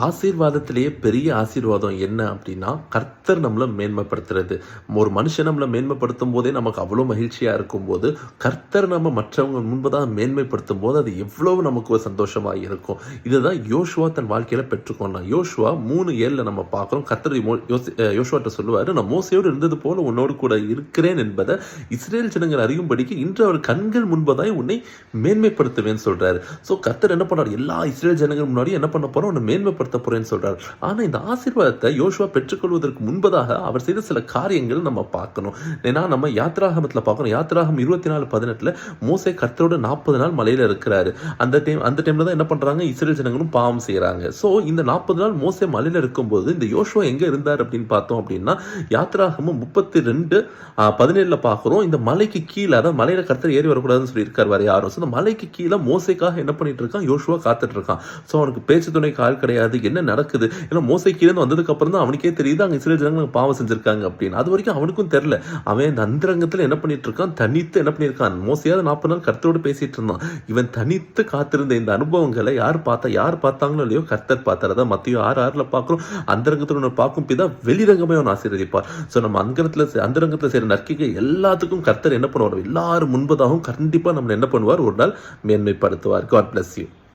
ஆசீர்வாதத்திலேயே பெரிய ஆசீர்வாதம் என்ன அப்படின்னா கர்த்தர் நம்மளை மேன்மைப்படுத்துறது. ஒரு மனுஷன் நம்மளை மேன்மைப்படுத்தும் போதே நமக்கு அவ்வளோ மகிழ்ச்சியாக இருக்கும்போது கர்த்தர் நம்ம மற்றவங்க முன்பதாக மேன்மைப்படுத்தும் போது அது எவ்வளவு நமக்கு ஒரு சந்தோஷமாக இருக்கும். இதுதான் யோசுவா தன் வாழ்க்கையில் பெற்றுக்கொண்டான். யோசுவா மூணு ஏழில் நம்ம பார்க்குறோம். கர்த்தர் யோசி- யோசுவாட்ட சொல்லுவார் நான் மோசையோடு இருந்தது போல உன்னோடு கூட இருக்கிறேன் என்பதை இஸ்ரேல் ஜனங்கள் அறியும்படிக்கு இன்று அவர் கண்கள் முன்பதாய் உன்னை மேன்மைப்படுத்துவேன்னு சொல்கிறார் ஸோ கர்த்தர் என்ன பண்ணார்? எல்லா இஸ்ரேல் ஜனங்கள் முன்னாடி என்ன பண்ண போகிறோம் உன்னை மேன்மைப்படுத்த போறேன்னு சொல்றாரு. ஆனா இந்த ஆசீர்வாதத்தை யோசுவா பெற்றுக்கொள்வதற்கு முன்பதாக அவர் செய்த சில காரியங்கள் நம்ம பார்க்கணும். ஏன்னா நம்ம யாத்ராகமத்தில் பார்க்கணும். யாத்ராகம் இருபத்தி நாலு பதினெட்டுல மோசை கர்த்தரோட நாற்பது நாள் மலையில இருக்கிறாரு. அந்த டைம் அந்த டைம்ல தான் என்ன பண்றாங்க? இஸ்ரேல் ஜனங்களும் பாவம் செய்யறாங்க ஸோ இந்த நாற்பது நாள் மோசை மலையில இருக்கும்போது இந்த யோசுவா எங்க இருந்தார் அப்படின்னு பார்த்தோம் அப்படின்னா யாத்ராகமும் முப்பத்தி ரெண்டு பதினேழுல பார்க்குறோம். இந்த மலைக்கு கீழே அதாவது மலையில கர்த்தர் ஏறி வரக்கூடாதுன்னு சொல்லியிருக்கார் வேறு யாரும். ஸோ இந்த மலைக்கு கீழே மோசைக்காக என்ன பண்ணிட்டு இருக்கான்? யோசுவா காத்துட்டு இருக்கான். ஸோ அவனுக்கு பேச்சு துணை கால் கிடையாது. என்ன நடக்குது? ஏன்னா மோசைக்கிலேருந்து இருந்து வந்ததுக்கு அப்புறம் தான் அவனுக்கே தெரியுது அங்க சில ஜனங்கள் பாவம் செஞ்சிருக்காங்க அப்படின்னு. அது வரைக்கும் அவனுக்கும் தெரியல. அவன் இந்த அந்தரங்கத்துல என்ன பண்ணிட்டு இருக்கான் தனித்து என்ன பண்ணியிருக்கான்? மோசையாவது நாற்பது நாள் கர்த்தரோடு பேசிட்டு இருந்தான். இவன் தனித்து காத்திருந்த இந்த அனுபவங்களை யார் பார்த்தா யார் பார்த்தாங்களோ இல்லையோ கர்த்தர் பார்த்தார். அதான் மத்திய ஆறு ஆறில் பார்க்குறோம். அந்தரங்கத்தில் ஒன்று பார்க்கும் பிதா வெளிரங்கமே அவன் ஆசீர்வதிப்பார். ஸோ நம்ம அந்தரத்தில் அந்தரங்கத்தில் செய்கிற நற்கிகை எல்லாத்துக்கும் கர்த்தர் என்ன பண்ணுவார்? எல்லாரும் முன்பதாகவும் கண்டிப்பா நம்ம என்ன பண்ணுவார்? ஒரு நாள் மேன்மைப்படுத்துவார். God bless you